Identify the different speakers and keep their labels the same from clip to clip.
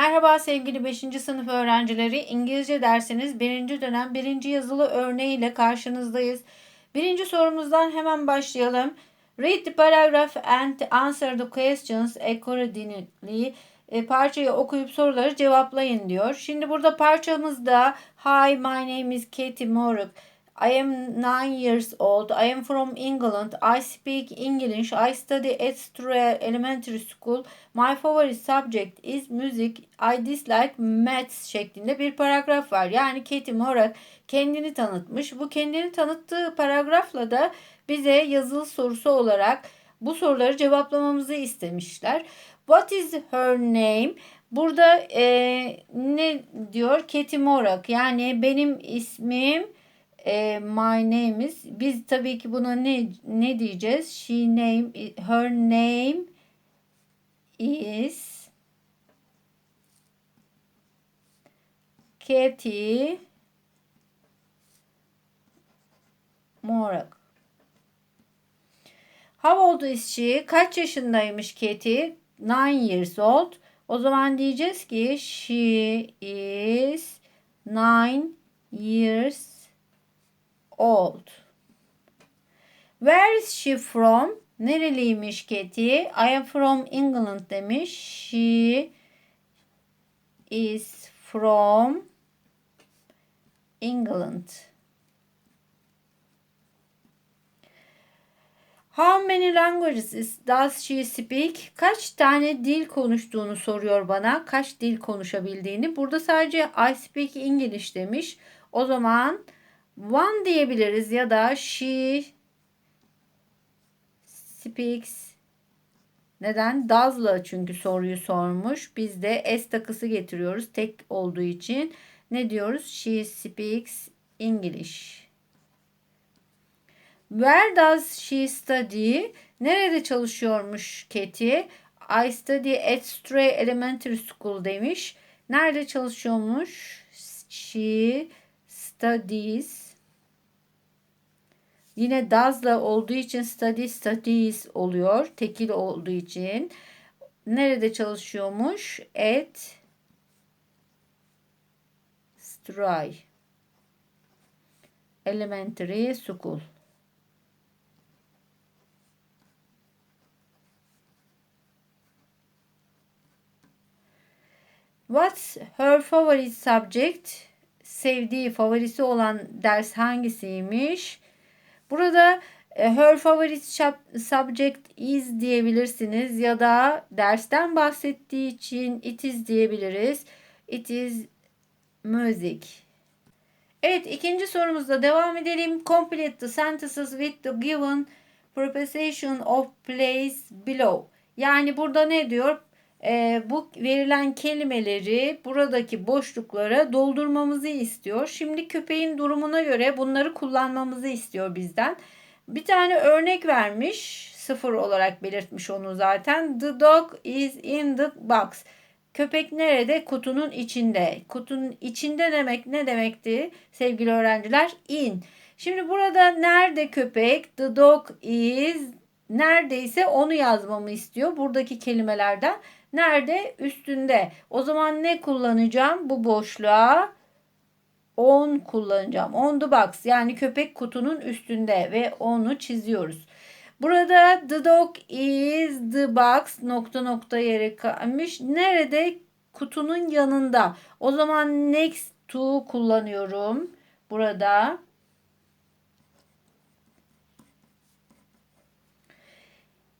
Speaker 1: Merhaba sevgili 5. sınıf öğrencileri. İngilizce dersiniz 1. dönem 1. yazılı örneğiyle karşınızdayız. Birinci sorumuzdan hemen başlayalım. Read the paragraph and answer the questions accordingly. E, parçayı okuyup soruları cevaplayın diyor. Şimdi burada parçamızda Hi, my name is Katie Moruk. I am nine years old. I am from England. I speak English. I study at Stroya Elementary School. My favorite subject is music. I dislike maths şeklinde bir paragraf var. Yani Katie Morak kendini tanıtmış. Bu kendini tanıttığı paragrafla da bize yazılı sorusu olarak bu soruları cevaplamamızı istemişler. What is her name? Burada e, ne diyor? Katie Morak. Yani benim ismim e, my name is biz tabii ki buna ne ne diyeceğiz? She name her name is Katie Morak. How old is she? Kaç yaşındaymış Katie? Nine years old. O zaman diyeceğiz ki she is nine years old. Where is she from? Nereliymiş Katie? I am from England demiş. She is from England. How many languages does she speak? Kaç tane dil konuştuğunu soruyor bana. Kaç dil konuşabildiğini. Burada sadece I speak English demiş. O zaman one diyebiliriz ya da she speaks neden? Does'la çünkü soruyu sormuş. Biz de s takısı getiriyoruz tek olduğu için. Ne diyoruz? She speaks English. Where does she study? Nerede çalışıyormuş Katie? I study at Stray Elementary School demiş. Nerede çalışıyormuş? She studies. Yine does'la olduğu için study studies oluyor. Tekil olduğu için. Nerede çalışıyormuş? At Stray Elementary School. What's her favorite subject? Sevdiği, favorisi olan ders hangisiymiş? Burada e, her favorite subject is diyebilirsiniz ya da dersten bahsettiği için it is diyebiliriz. It is music. Evet ikinci sorumuzda devam edelim. Complete the sentences with the given preposition of place below. Yani burada ne diyor? E, bu verilen kelimeleri buradaki boşluklara doldurmamızı istiyor. Şimdi köpeğin durumuna göre bunları kullanmamızı istiyor bizden. Bir tane örnek vermiş. Sıfır olarak belirtmiş onu zaten. The dog is in the box. Köpek nerede? Kutunun içinde. Kutunun içinde demek ne demekti sevgili öğrenciler? In. Şimdi burada nerede köpek? The dog is neredeyse onu yazmamı istiyor buradaki kelimelerden. Nerede? Üstünde. O zaman ne kullanacağım? Bu boşluğa on kullanacağım. On the box yani köpek kutunun üstünde ve onu çiziyoruz. Burada the dog is the box nokta nokta yere kalmış. Nerede? Kutunun yanında. O zaman next to kullanıyorum. Burada.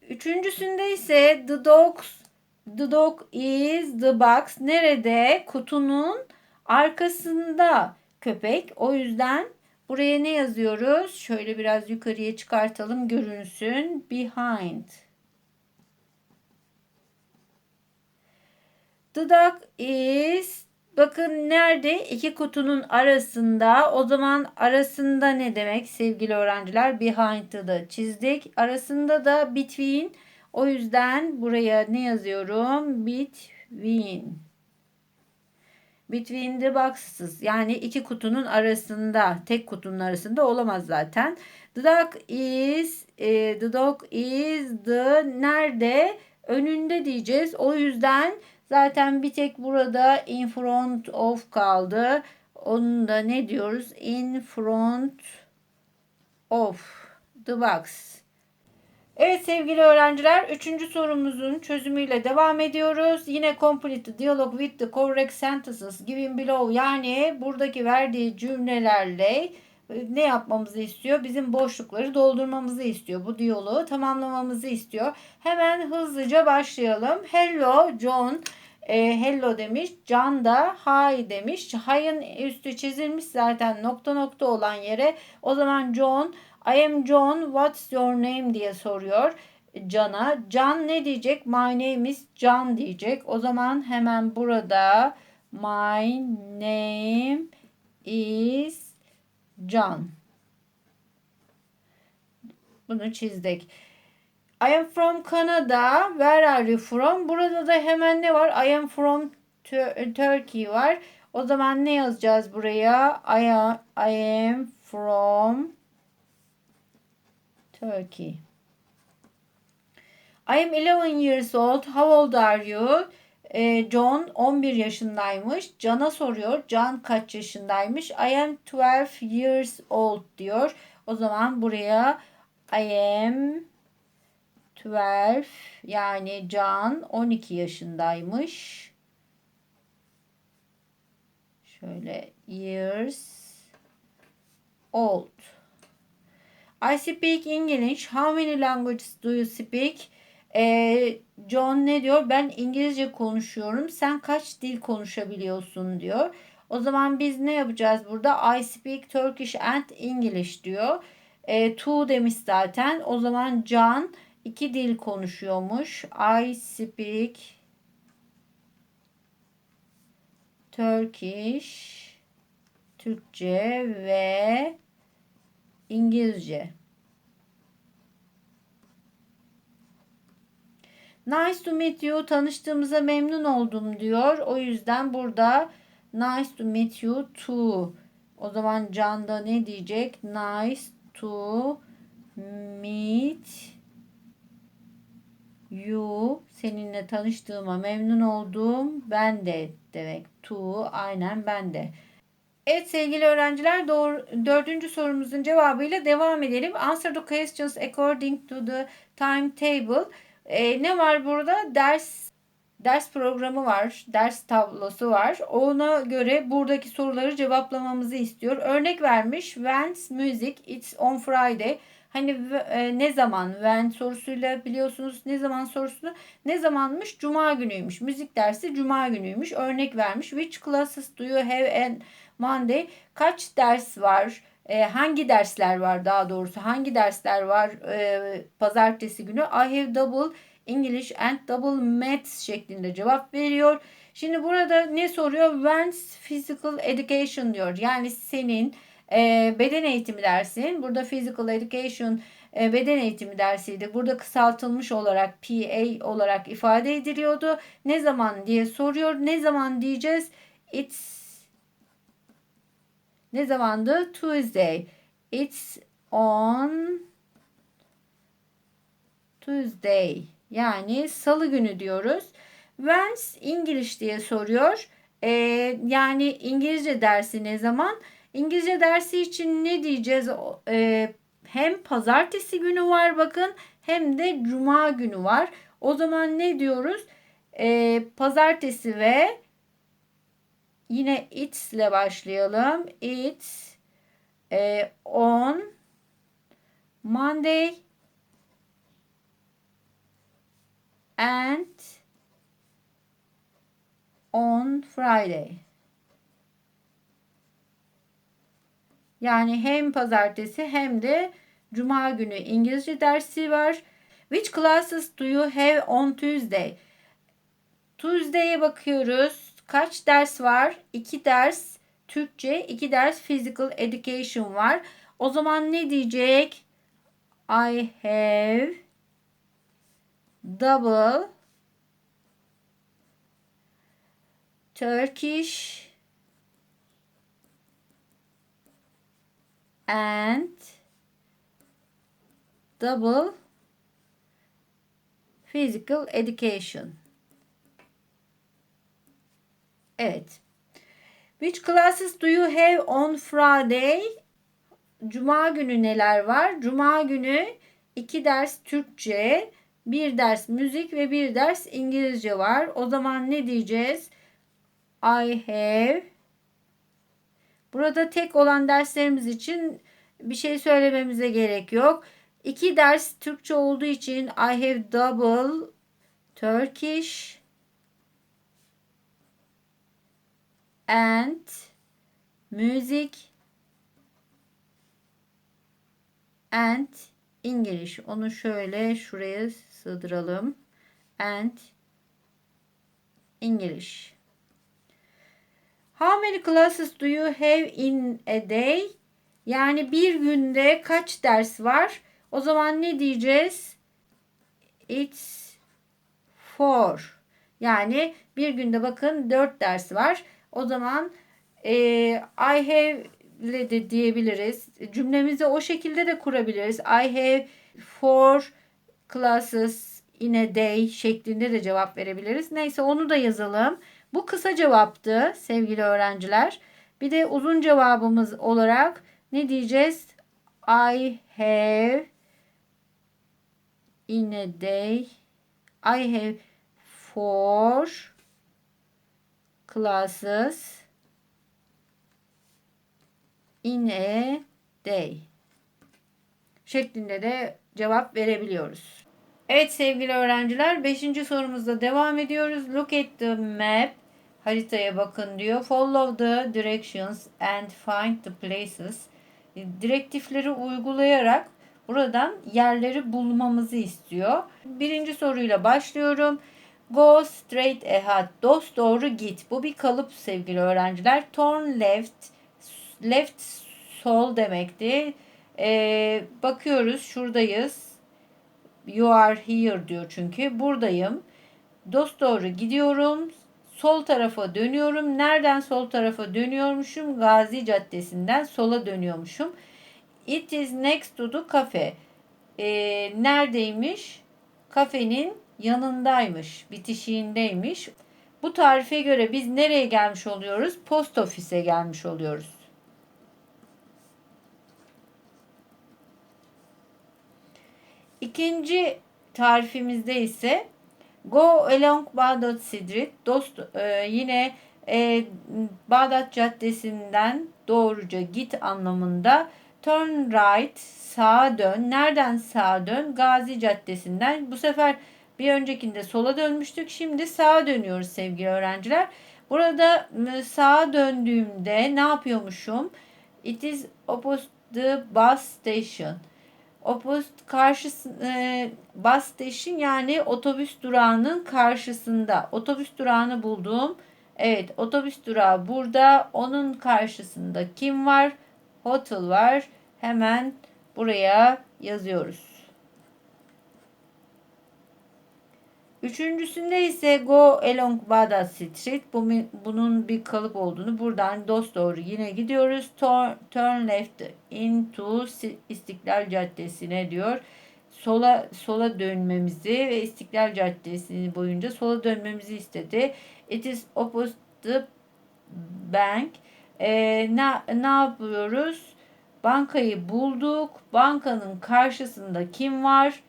Speaker 1: Üçüncüsünde ise the dogs The dog is the box. Nerede? Kutunun arkasında köpek. O yüzden buraya ne yazıyoruz? Şöyle biraz yukarıya çıkartalım görünsün. Behind. The dog is bakın nerede? İki kutunun arasında. O zaman arasında ne demek sevgili öğrenciler? Behind'ı da çizdik. Arasında da between o yüzden buraya ne yazıyorum? Between. Between the boxes. Yani iki kutunun arasında. Tek kutunun arasında olamaz zaten. The dog is e, the dog is the nerede? önünde diyeceğiz. O yüzden zaten bir tek burada in front of kaldı. Onun da ne diyoruz? In front of the box. Evet sevgili öğrenciler 3. sorumuzun çözümüyle devam ediyoruz. Yine complete the dialogue with the correct sentences given below yani buradaki verdiği cümlelerle e, ne yapmamızı istiyor? Bizim boşlukları doldurmamızı istiyor. Bu diyaloğu tamamlamamızı istiyor. Hemen hızlıca başlayalım. Hello John. E, hello demiş. John da hi demiş. Hi'ın üstü çizilmiş zaten nokta nokta olan yere. O zaman John I am John, what's your name diye soruyor John'a. John ne diyecek? My name is John diyecek. O zaman hemen burada my name is John. Bunu çizdik. I am from Canada. Where are you from? Burada da hemen ne var? I am from Turkey var. O zaman ne yazacağız buraya? I am, I am from Turkey. I am 11 years old. How old are you? Ee, John 11 yaşındaymış. John'a soruyor. John kaç yaşındaymış? I am 12 years old diyor. O zaman buraya I am 12 yani John 12 yaşındaymış. Şöyle years old. I speak English. How many languages do you speak? Ee, John ne diyor? Ben İngilizce konuşuyorum. Sen kaç dil konuşabiliyorsun diyor. O zaman biz ne yapacağız burada? I speak Turkish and English diyor. E, two demiş zaten. O zaman John iki dil konuşuyormuş. I speak Turkish, Türkçe ve İngilizce. Nice to meet you. Tanıştığımıza memnun oldum diyor. O yüzden burada nice to meet you too. O zaman Can da ne diyecek? Nice to meet you. Seninle tanıştığıma memnun oldum. Ben de demek. To aynen ben de. Evet sevgili öğrenciler doğru, dördüncü sorumuzun cevabıyla devam edelim. Answer the questions according to the timetable. Ee, ne var burada? Ders ders programı var, ders tablosu var. Ona göre buradaki soruları cevaplamamızı istiyor. Örnek vermiş. When's music? It's on Friday. Hani e, ne zaman? When sorusuyla biliyorsunuz ne zaman sorusunu. Ne zamanmış? Cuma günüymüş. Müzik dersi cuma günüymüş. Örnek vermiş. Which classes do you have and Monday kaç ders var? E, hangi dersler var daha doğrusu? Hangi dersler var e, pazartesi günü? I have double English and double maths şeklinde cevap veriyor. Şimdi burada ne soruyor? When's physical education diyor. Yani senin e, beden eğitimi dersin. Burada physical education e, beden eğitimi dersiydi. Burada kısaltılmış olarak PA olarak ifade ediliyordu. Ne zaman diye soruyor. Ne zaman diyeceğiz? It's ne zamandı? Tuesday. It's on Tuesday. Yani salı günü diyoruz. When's English diye soruyor. Ee, yani İngilizce dersi ne zaman? İngilizce dersi için ne diyeceğiz? Ee, hem pazartesi günü var bakın hem de cuma günü var. O zaman ne diyoruz? Ee, pazartesi ve Yine it's ile başlayalım. It's e, on Monday and on Friday. Yani hem pazartesi hem de cuma günü İngilizce dersi var. Which classes do you have on Tuesday? Tuesday'e bakıyoruz. Kaç ders var? 2 ders Türkçe, 2 ders Physical Education var. O zaman ne diyecek? I have double Turkish and double Physical Education. Evet. Which classes do you have on Friday? Cuma günü neler var? Cuma günü iki ders Türkçe, bir ders müzik ve bir ders İngilizce var. O zaman ne diyeceğiz? I have Burada tek olan derslerimiz için bir şey söylememize gerek yok. İki ders Türkçe olduğu için I have double Turkish and music and English. Onu şöyle şuraya sığdıralım. And English. How many classes do you have in a day? Yani bir günde kaç ders var? O zaman ne diyeceğiz? It's four. Yani bir günde bakın dört ders var. O zaman e, I have ile de diyebiliriz. Cümlemizi o şekilde de kurabiliriz. I have four classes in a day şeklinde de cevap verebiliriz. Neyse onu da yazalım. Bu kısa cevaptı sevgili öğrenciler. Bir de uzun cevabımız olarak ne diyeceğiz? I have in a day I have four classes in a day şeklinde de cevap verebiliyoruz. Evet sevgili öğrenciler 5. sorumuzda devam ediyoruz. Look at the map haritaya bakın diyor. Follow the directions and find the places. Direktifleri uygulayarak buradan yerleri bulmamızı istiyor. Birinci soruyla başlıyorum. Go straight ahead. Dost doğru git. Bu bir kalıp sevgili öğrenciler. Turn left. Left sol demekti. Ee, bakıyoruz şuradayız. You are here diyor çünkü. Buradayım. Dost doğru gidiyorum. Sol tarafa dönüyorum. Nereden sol tarafa dönüyormuşum? Gazi Caddesi'nden sola dönüyormuşum. It is next to the cafe. Ee, neredeymiş? Kafenin yanındaymış. Bitişiğindeymiş. Bu tarife göre biz nereye gelmiş oluyoruz? Post ofise gelmiş oluyoruz. İkinci tarifimizde ise Go along Bağdat Street. Dost e, yine e, Bağdat Caddesi'nden doğruca git anlamında. Turn right sağa dön. Nereden sağa dön? Gazi Caddesi'nden. Bu sefer bir öncekinde sola dönmüştük. Şimdi sağa dönüyoruz sevgili öğrenciler. Burada sağa döndüğümde ne yapıyormuşum? It is opposite the bus station. Opposite karşısı e, bus station yani otobüs durağının karşısında. Otobüs durağını buldum. Evet otobüs durağı burada. Onun karşısında kim var? Hotel var. Hemen buraya yazıyoruz. Üçüncüsünde ise Go Along Bağdat Street. Bu, bunun bir kalıp olduğunu buradan dost doğru yine gidiyoruz. Turn, turn left into İstiklal Caddesi'ne diyor. Sola sola dönmemizi ve İstiklal Caddesi boyunca sola dönmemizi istedi. It is opposite the bank. Ee, ne, ne yapıyoruz? Bankayı bulduk. Bankanın karşısında kim var?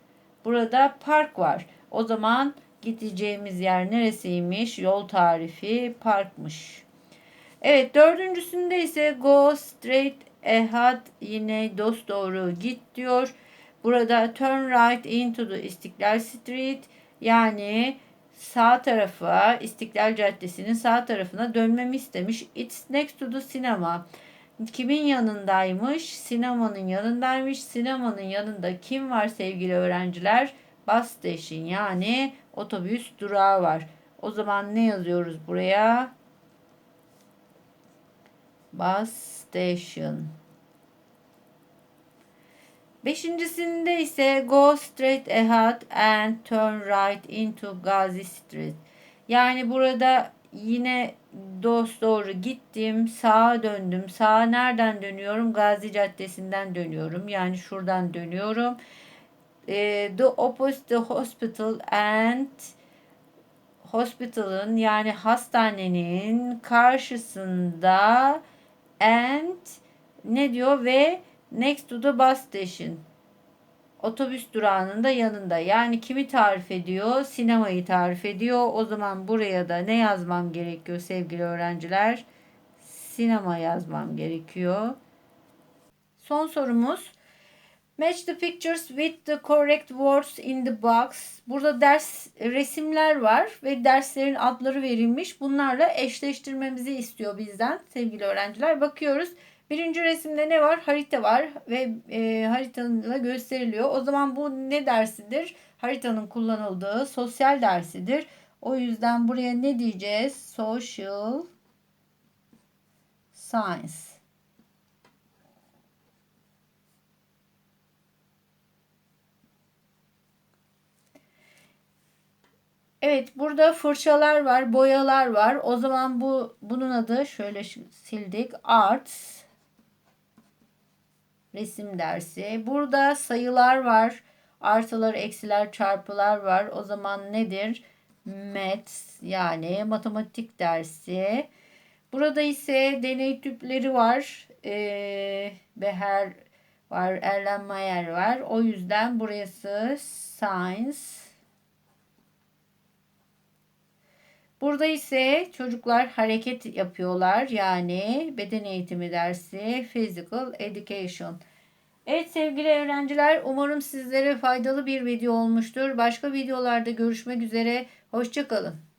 Speaker 1: Burada park var. O zaman gideceğimiz yer neresiymiş? Yol tarifi parkmış. Evet dördüncüsünde ise go straight ahead yine dost doğru git diyor. Burada turn right into the İstiklal Street yani sağ tarafa İstiklal Caddesi'nin sağ tarafına dönmemi istemiş. It's next to the cinema. Kimin yanındaymış? Sinemanın yanındaymış. Sinemanın yanında kim var sevgili öğrenciler? Bus station yani otobüs durağı var. O zaman ne yazıyoruz buraya? Bus station. Beşincisinde ise go straight ahead and turn right into Gazi Street. Yani burada yine dost doğru gittim, sağa döndüm. Sağa nereden dönüyorum? Gazi Caddesi'nden dönüyorum. Yani şuradan dönüyorum e, the opposite hospital and hospital'ın yani hastanenin karşısında and ne diyor ve next to the bus station otobüs durağının da yanında. Yani kimi tarif ediyor? Sinemayı tarif ediyor. O zaman buraya da ne yazmam gerekiyor sevgili öğrenciler? Sinema yazmam gerekiyor. Son sorumuz. Match the pictures with the correct words in the box. Burada ders resimler var ve derslerin adları verilmiş. Bunlarla eşleştirmemizi istiyor bizden sevgili öğrenciler. Bakıyoruz. Birinci resimde ne var? Harita var ve e, haritanın gösteriliyor. O zaman bu ne dersidir? Haritanın kullanıldığı sosyal dersidir. O yüzden buraya ne diyeceğiz? Social Science. Evet burada fırçalar var, boyalar var. O zaman bu bunun adı şöyle sildik. Arts resim dersi. Burada sayılar var. Artılar, eksiler, çarpılar var. O zaman nedir? Maths yani matematik dersi. Burada ise deney tüpleri var. Ee, Beher var, Erlenmeyer var. O yüzden burası Science. Burada ise çocuklar hareket yapıyorlar. Yani beden eğitimi dersi Physical Education. Evet sevgili öğrenciler umarım sizlere faydalı bir video olmuştur. Başka videolarda görüşmek üzere. Hoşçakalın.